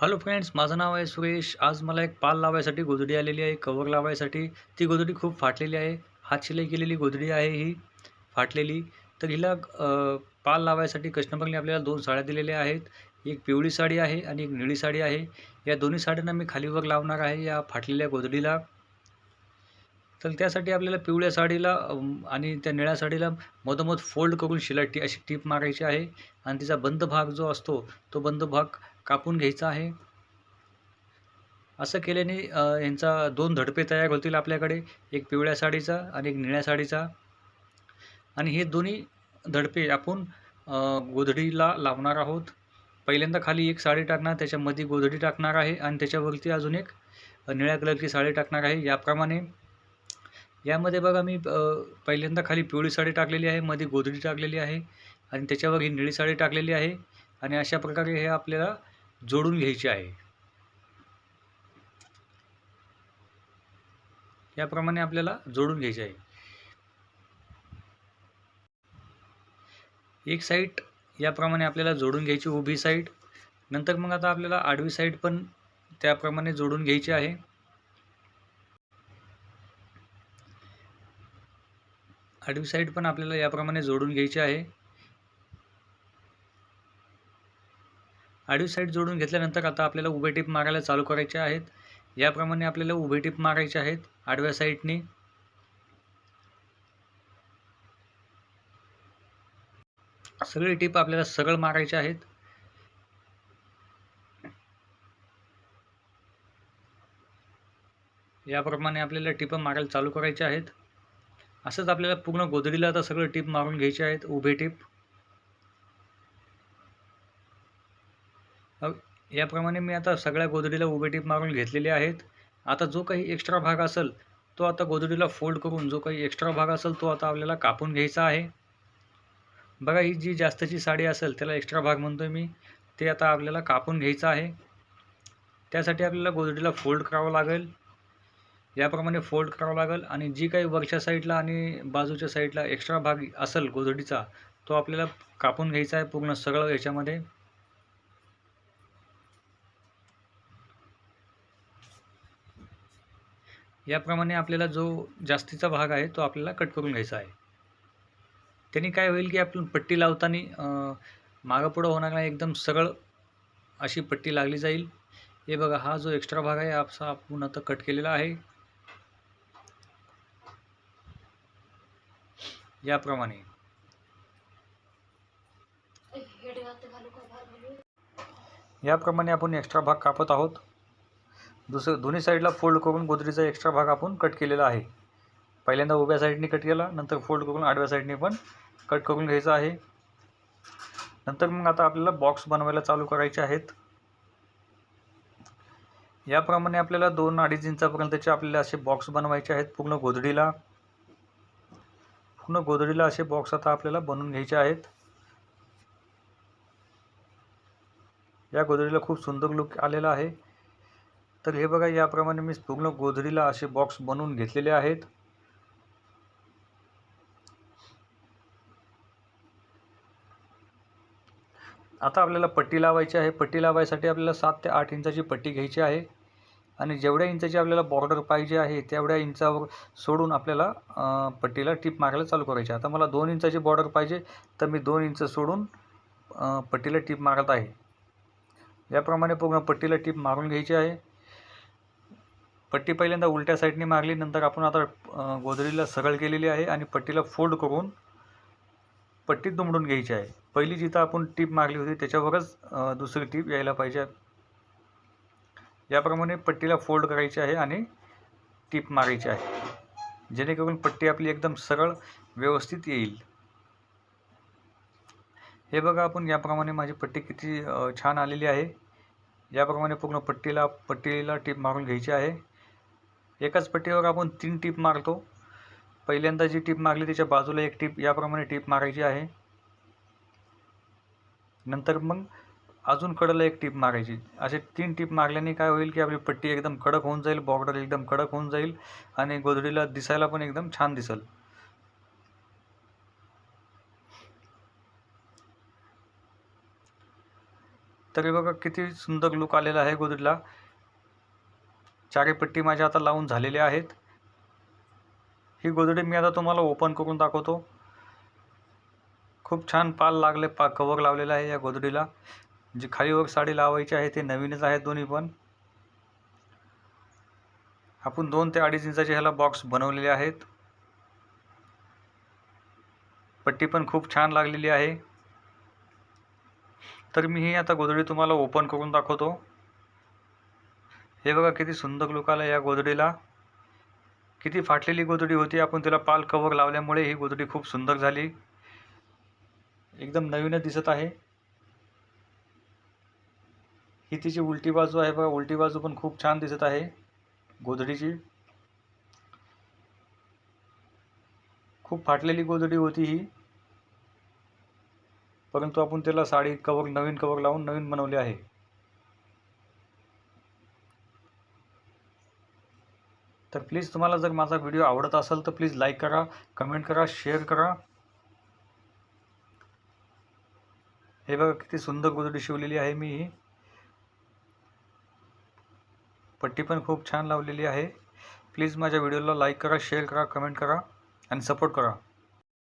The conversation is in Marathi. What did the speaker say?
हॅलो फ्रेंड्स माझं नाव आहे सुरेश. आज मला एक पाल लावायसाठी गोधडी आलेली आहे कवर लावायसाठी. ती गोधडी खूप फाटलेली आहे. हात शिलाई केलेली गोधडी आहे ही फाटलेली. तर हिला पाल लावायसाठी कस्टमरने आपल्याला दोन साड्या दिलेल्या आहेत. एक पिवळी साडी आहे आणि एक निळी साडी आहे. या दोन्ही साड्यांना मी खालीवर लावणार आहे या फाटलेल्या गोधडीला. तर त्यासाठी आपल्याला पिवळ्या साडीला आणि त्या निळ्या साडीला मधोमध फोल्ड करून शिलाई टी अशी टीप मारायची आहे. आणि तिचा बंद भाग जो असतो तो बंद भाग कापून घ्यायचा आहे. असं केल्याने यांचा दोन धडपे तयार होतील आपल्याकडे एक पिवळ्या साडीचा आणि एक निळ्या साडीचा. आणि हे दोन्ही धडपे आपण गोधडीला लावणार आहोत. पहिल्यांदा खाली एक साडी टाकणार त्याच्यामध्ये गोधडी टाकणार आहे आणि त्याच्यावरती अजून एक निळ्या कलरची साडी टाकणार आहे. याप्रमाणे यामध्ये बघा मी पहिल्यांदा खाली पिवळी साडी टाकलेली आहे मध्ये गोधडी टाकलेली आहे आणि त्याच्यावर ही निळी साडी टाकलेली आहे. आणि अशा प्रकारे हे आपल्याला जोडून घ्यायचे आहे. याप्रमाणे आपल्याला जोडून घ्यायचे आहे. एक साईड याप्रमाणे आपल्याला जोडून घ्यायची उभी साईड नंतर मग आता आपल्याला आडवी साईड पण त्याप्रमाणे जोडून घ्यायची आहे. आडवी साईड पण आपल्याला याप्रमाणे जोडून घ्यायची आहे. आडवी साईड जोडून घेतल्यानंतर आता आपल्याला उभे टीप मारायला चालू करायचे आहेत. याप्रमाणे आपल्याला उभे टीप मारायचे आहेत आडव्या साईडने सगळे टीप आपल्याला सरळ मारायचे आहेत. याप्रमाणे आपल्याला टिप मारायला चालू करायचे आहेत. असंच आपल्याला पूर्ण गोधडीला आता सगळं टिप मारून घ्यायचे आहेत उभे टिप. याप्रमाणे मी आता सगळ्या गोदडीला उभे टीप मारून घेतलेले आहेत. आता जो काही एक्स्ट्रा भाग असेल तो आता गोदडीला फोल्ड करून जो काही एक्स्ट्रा भाग असेल तो आता आपल्याला कापून घ्यायचा आहे. बघा ही जी जास्तची साडी असेल त्याला एक्स्ट्रा भाग म्हणतो मी ते आता आपल्याला कापून घ्यायचं आहे. त्यासाठी आपल्याला गोदडीला फोल्ड करावं लागेल. याप्रमाणे फोल्ड करावं लागेल आणि जी काही वरच्या साईडला आणि बाजूच्या साईडला एक्स्ट्रा भाग असेल गोदडीचा तो आपल्याला कापून घ्यायचा आहे पूर्ण सगळं याच्यामध्ये. याप्रमाणे आपल्याला जो जास्तीचा भाग आहे तो आपल्याला कट करून घ्यायचा आहे. त्यांनी काय होईल की आपण पट्टी लावताना मागापुढं होणार नाही एकदम सरळ अशी पट्टी लागली जाईल. हे बघा हा जो एक्स्ट्रा भाग आहे असा आपण आता कट केलेला आहे. याप्रमाणे. याप्रमाणे आपण एक्स्ट्रा भाग कापत आहोत. दुसरं दोन्ही साईडला फोल्ड करून गोदरीचा एक्स्ट्रा भाग आपण कट केलेला आहे. पहिल्यांदा उभ्या साईडने कट केला नंतर फोल्ड करून आडव्या साईडने पण कट करून घ्यायचं आहे. नंतर मग आता आपल्याला बॉक्स बनवायला चालू करायचे आहेत. याप्रमाणे आपल्याला दोन अडीच इंचापर्यंतचे आपल्याला असे बॉक्स बनवायचे आहेत पूर्ण गोदडीला. पूर्ण गोदडीला असे बॉक्स आता आपल्याला बनवून घ्यायचे आहेत. या गोदडीला खूप सुंदर लुक आलेला आहे. तर हे बघा याप्रमाणे मी पूर्ण गोधडीला असे बॉक्स बनवून घेतलेले आहेत. आता आपल्याला पट्टी लावायची आहे. पट्टी लावायसाठी आपल्याला सात ते आठ इंचाची पट्टी घ्यायची आहे. आणि जेवढ्या इंचाची आपल्याला बॉर्डर पाहिजे आहे तेवढ्या इंचावर सोडून आपल्याला पट्टीला टीप मारायला चालू करायची आता मला दोन इंचाची बॉर्डर पाहिजे तर मी दोन इंच सोडून पट्टीला टीप मारत आहे. याप्रमाणे पूर्ण पट्टीला टीप मारून घ्यायची आहे. पट्टी पहिल्यांदा उलट्या साईडने मारली नंतर आपण आता गोधडीला सरळ केलेली आहे आणि पट्टीला फोल्ड करून पट्टी दुमडून घ्यायची आहे. पहिली जिथं आपण टीप मारली होती त्याच्यावरच दुसरी टीप यायला पाहिजे. याप्रमाणे पट्टीला फोल्ड करायची आहे आणि टीप मारायची आहे. जेणेकरून पट्टी आपली एकदम सरळ व्यवस्थित येईल. हे बघा आपण याप्रमाणे माझी पट्टी किती छान आलेली आहे. याप्रमाणे पूर्ण पट्टीला पट्टीला टीप मारून घ्यायची आहे. एकाच पट्टीवर आपण तीन टीप मारतो. पहिल्यांदा जी टीप मारली त्याच्या बाजूला एक टीप याप्रमाणे टीप मारायची आहे. नंतर मग अजून कडला एक टीप मारायची. असे तीन टीप मारल्याने काय होईल की आपली पट्टी एकदम कडक होऊन जाईल बॉर्डर एकदम कडक होऊन जाईल आणि गोधडीला दिसायला पण एकदम छान दिसेल. तरी बघा किती सुंदर लुक आलेला आहे गोधडीला. चारी पट्टी माझ्या आता लावून झालेल्या आहेत. ही गोदडी मी आता तुम्हाला ओपन करून दाखवतो. खूप छान पाल लागले पा कवर लावलेला आहे या गोदडीला जी खालीवर साडी लावायची आहे ते नवीनच आहेत दोन्ही पण. आपण दोन ते अडीच इंचाचे ह्याला बॉक्स बनवलेले आहेत. पट्टी पण खूप छान लागलेली आहे. तर मी ही आता गोदडी तुम्हाला ओपन करून दाखवतो. हे बघा किती सुंदर लुक आला या गोदडीला किती फाटलेली गोदडी होती. आपण तिला पाल कवर लावल्यामुळे ही गोदडी खूप सुंदर झाली. एकदम नवीनच दिसत आहे. ही तिची उलटी बाजू आहे बघा. उलटी बाजू पण खूप छान दिसत आहे गोधडीची. खूप फाटलेली गोदडी होती ही. परंतु आपण त्याला साडी कवर नवीन कवर लावून नवीन बनवले आहे. तर प्लीज तुम्हाला जर माझा व्हिडिओ आवडत असेल तर प्लीज लाईक करा कमेंट करा शेअर करा. हे बघा किती सुंदर गोदडी शिवलेली आहे मी. ही पट्टी पण खूप छान लावलेली आहे. प्लीज माझ्या व्हिडिओला लाईक करा शेअर करा कमेंट करा आणि सपोर्ट करा.